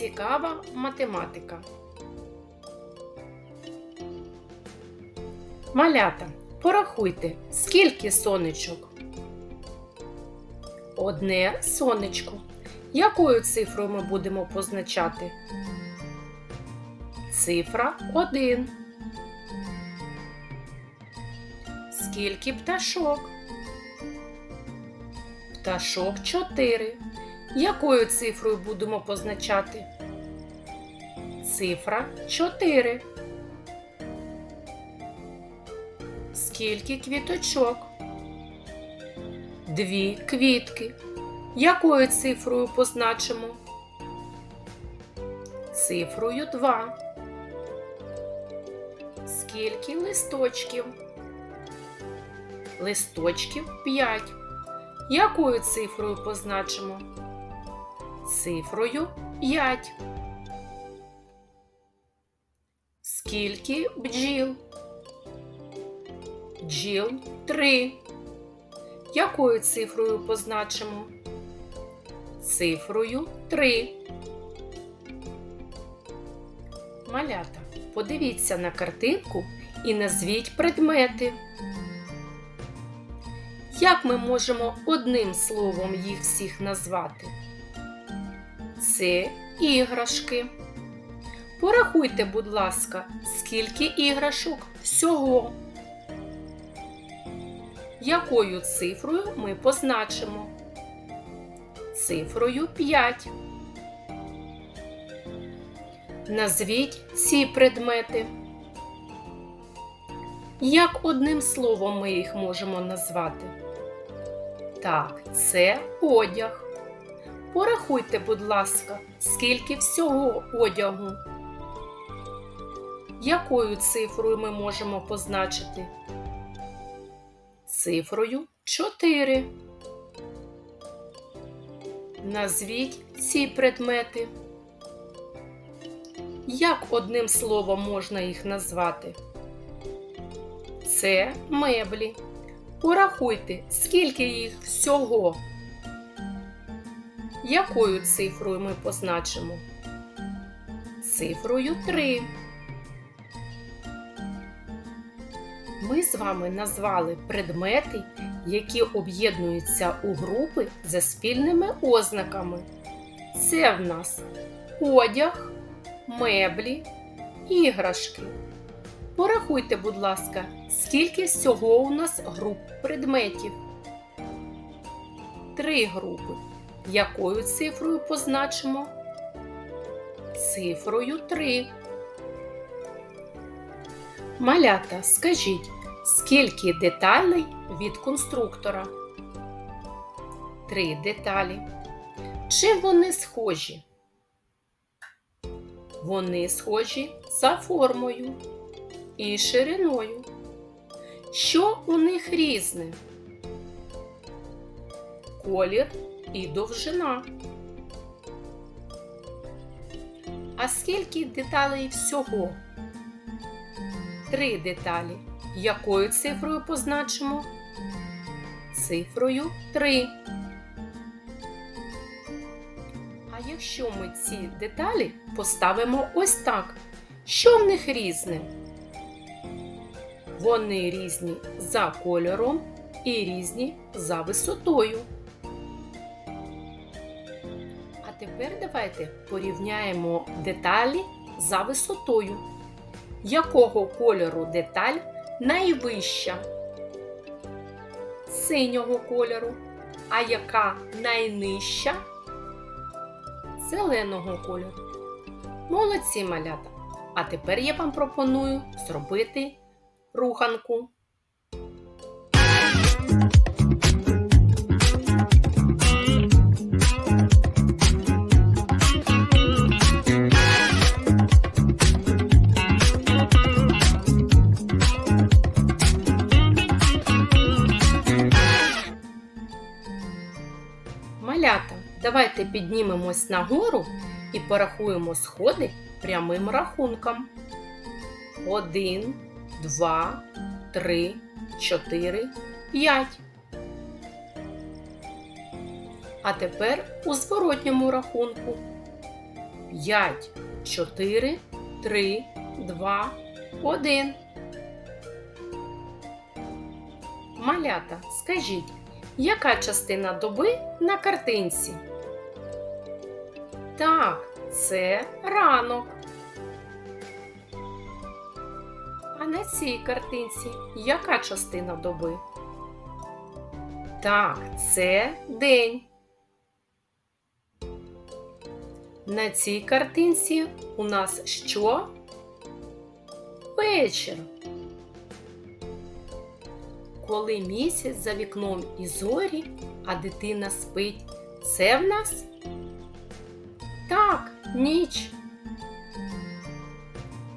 Цікава математика. Малята, порахуйте, скільки сонечок? Одне сонечко. Якою цифрою ми будемо позначати? Цифра 1. Скільки пташок? Пташок 4. Якою цифрою будемо позначати? Цифра 4. Скільки квіточок? Дві квітки. Якою цифрою позначимо? Цифрою 2. Скільки листочків? Листочків 5. Якою цифрою позначимо? Цифрою 5. Скільки бджіл? Бджіл 3. Якою цифрою позначимо? Цифрою 3. Малята, подивіться на картинку і назвіть предмети. Як ми можемо одним словом їх всіх назвати? Це іграшки. Порахуйте, будь ласка, скільки іграшок всього. Якою цифрою ми позначимо? Цифрою 5. Назвіть ці предмети. Як одним словом ми їх можемо назвати? Так, це одяг. Порахуйте, будь ласка, скільки всього одягу. Якою цифрою ми можемо позначити? Цифрою 4. Назвіть ці предмети. Як одним словом можна їх назвати? Це меблі. Порахуйте, скільки їх всього. Якою цифрою ми позначимо? Цифрою 3. Ми з вами назвали предмети, які об'єднуються у групи за спільними ознаками. Це в нас одяг, меблі, іграшки. Порахуйте, будь ласка, скільки всього у нас груп предметів. Три групи. Якою цифрою позначимо? Цифрою 3. Малята, скажіть, скільки деталей від конструктора? Три деталі. Чим вони схожі? Вони схожі за формою і шириною. Що у них різне? Колір і довжина. А скільки деталей всього? Три деталі. Якою цифрою позначимо? Цифрою 3. А якщо ми ці деталі поставимо ось так, що в них різне? Вони різні за кольором і різні за висотою. Давайте порівняємо деталі за висотою. Якого кольору деталь найвища? Синього кольору. А яка найнижча? Зеленого кольору. Молодці малята! А тепер я вам пропоную зробити руханку. Піднімемось нагору і порахуємо сходи прямим рахунком. Один, два, три, чотири, п'ять. А тепер у зворотньому рахунку. 5, 4, 3, 2, 1. Малята, скажіть, яка частина доби на картинці? Так, це ранок. А на цій картинці яка частина доби? Так, це день. На цій картинці у нас що? Вечір. Коли місяць за вікном і зорі, а дитина спить, це в нас? Ніч.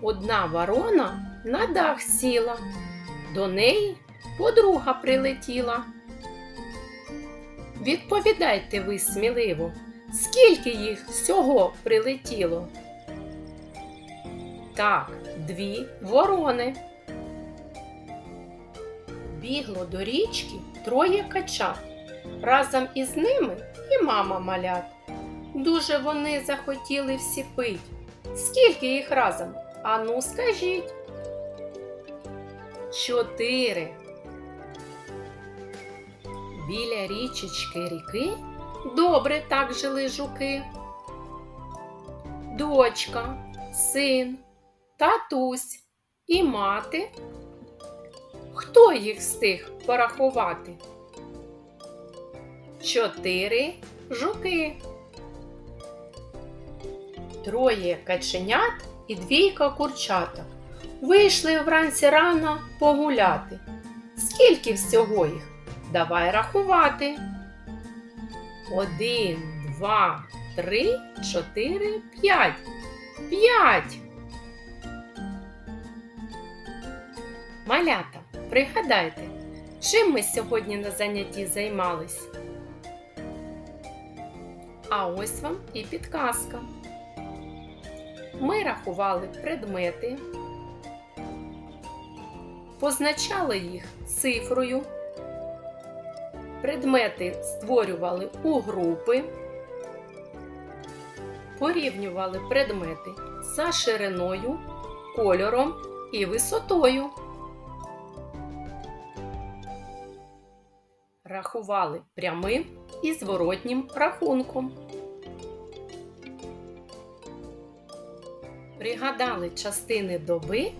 Одна ворона на дах сіла, до неї подруга прилетіла. Відповідайте ви сміливо, скільки їх всього прилетіло? Так, дві ворони. Бігло до річки троє качат. Разом із ними і мама малят. Дуже вони захотіли всі пить. Скільки їх разом? Ану, скажіть. Чотири. Біля річечки ріки добре так жили жуки. Дочка, син, татусь і мати. Хто їх встиг порахувати? Чотири жуки. Троє каченят і двійка курчаток. Вийшли вранці рано погуляти. Скільки всього їх? Давай рахувати. Один, два, три, чотири, п'ять. П'ять. Малята, пригадайте, чим ми сьогодні на занятті займались? А ось вам і підказка. Ми рахували предмети, позначали їх цифрою, предмети створювали у групи, порівнювали предмети за шириною, кольором і висотою. Рахували прямим і зворотнім рахунком. Пригадали частини доби,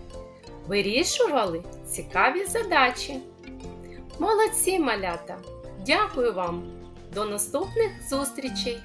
вирішували цікаві задачі. Молодці малята! Дякую вам! До наступних зустрічей!